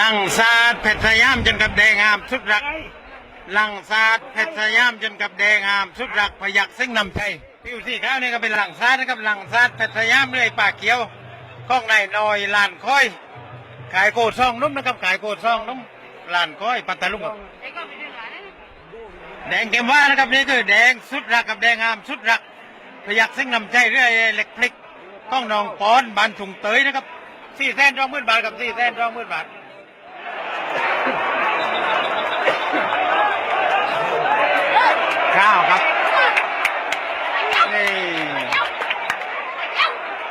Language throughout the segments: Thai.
ลังซาดเพชรสยามจนกับแดงงามสุดรักลังซาดเพชรสยามจนกับแดงงามสุดรักพยักซึ่งนำใจผิวสีขาวนี่ก็เป็นลังซาดนะครับลังซาดเพชรสยามเรื่อยปากเขียวข้องในนอยลานค้อย ขายโกดซองนุ่มนะครับขายโกดซองนุ่มลานค้อยปัตตาลุงครับแดงเกมว่านะครับนี่คือแดงสุดรักกับแดงงามสุดรักพยักซึ่งนำใจเรื่อยเล็กพลิกข้องนองปอนบานถุงเตยนะครับสี่แสนรองมื่นบาทกับสี่แสนรองมื่นบาท ข้าวครับ นี่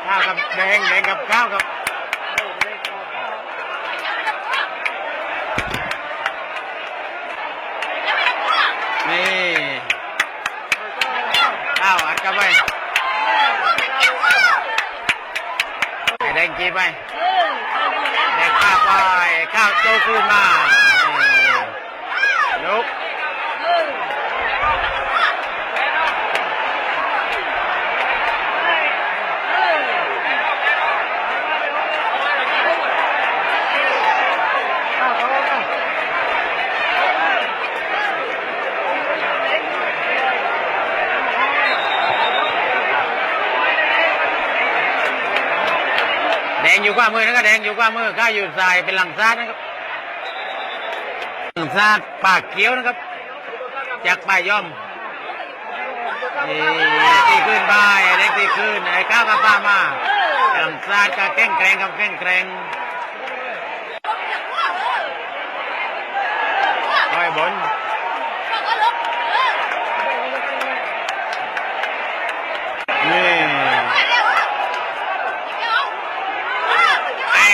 ข้าวกับ แดงแดงกับข้าวครับนี่ข้าวอัดกันไปไอ้แดงกีไปแดงข้าวไปข้าวโตขึ้นมานี่ลุก แด งอยู่กว่ามือนะครับแดงอยู่กว่ามือข้าอยู่สายเป็นหลังซาดนะครับหลังซาดปากเขียวนะครับจากป่ายย่อมนี่ตีขึ้นบ้ายไอ้เด็กตีขึ้นไอ้ข้าวกับป้ามาหลังซาดก็แกล้งแกรงกับแกล้งแกรงไอ้บนไอ้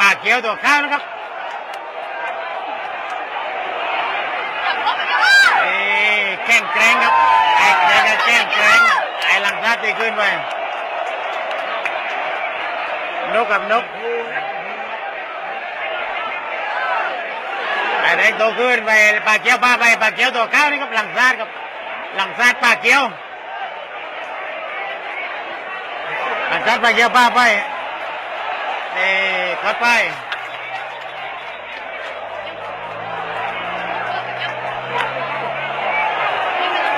ปากเขียวตัวข้าวนะครับเอ้แข่งแกร่งครับไอ้แกร่งกับแข่งแกร่งไอ้หลังซาตีขึ้นไปนกกับนกไอ้แดงโตขึ้นไปปากเกียวป้าไปปากเกียวตัวข้าวนี่ครับหลังซาดครับหลังซาดปากเกียวหลังซาดปากเกียวป้าไป นี่ขัดไป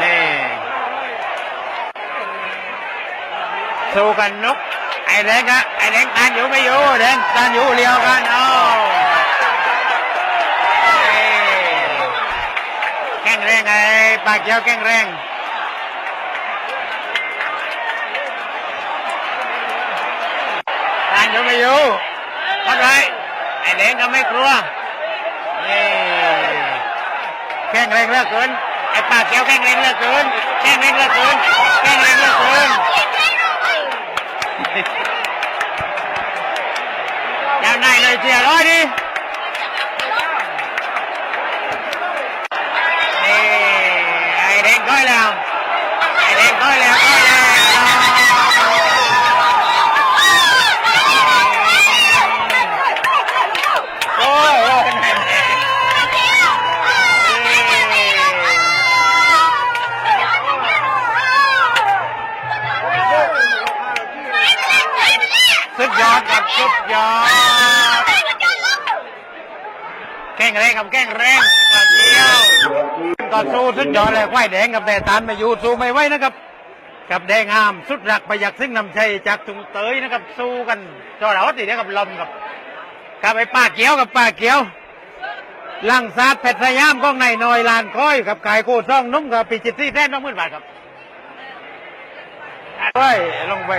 นี่สู้กันนก ไอ้แดงอะไอ้แดงตานอยู่ไม่อยู่แดงตานอยู่เลียวกันเอานี่แข่งแรงไอ้ปากเขียวแข่งแรง ตานอยู่ไม่อยู่พัดไว้ไอ้แดงก็ไม่กลัวนี่แข่งแรงเลือกเกินไอ้ปากแก้วแข่งแรงเลือกเกินแข่งแรงเลือกเกินแข่งแรงเลือกเกินเจ้านายเลยเสียร้อยดิ ดยอดครับสุดยอดแข่งแรงกับแข่งแรงปากเดียวก็สู้สุดยอดเลยควายแดงกับแต่ตานมาอยู่สู้ไม่ไหวนะครับกับแดงงามสุดรักประหยัดซึ่งนำชัยจากถุงเตยนะครับสู้กันจอดเอาตีเดียวกับลมกับกับไอ้ป้าเกี้ยวกับป้าเกี้ยวลังซาดเพชรสยามก้องในนอยลานค้อยกับกายโคซ่องนุ่มกับปีจิตซี่แท้น้องมื่นบาทครับเฮ้ยลงไป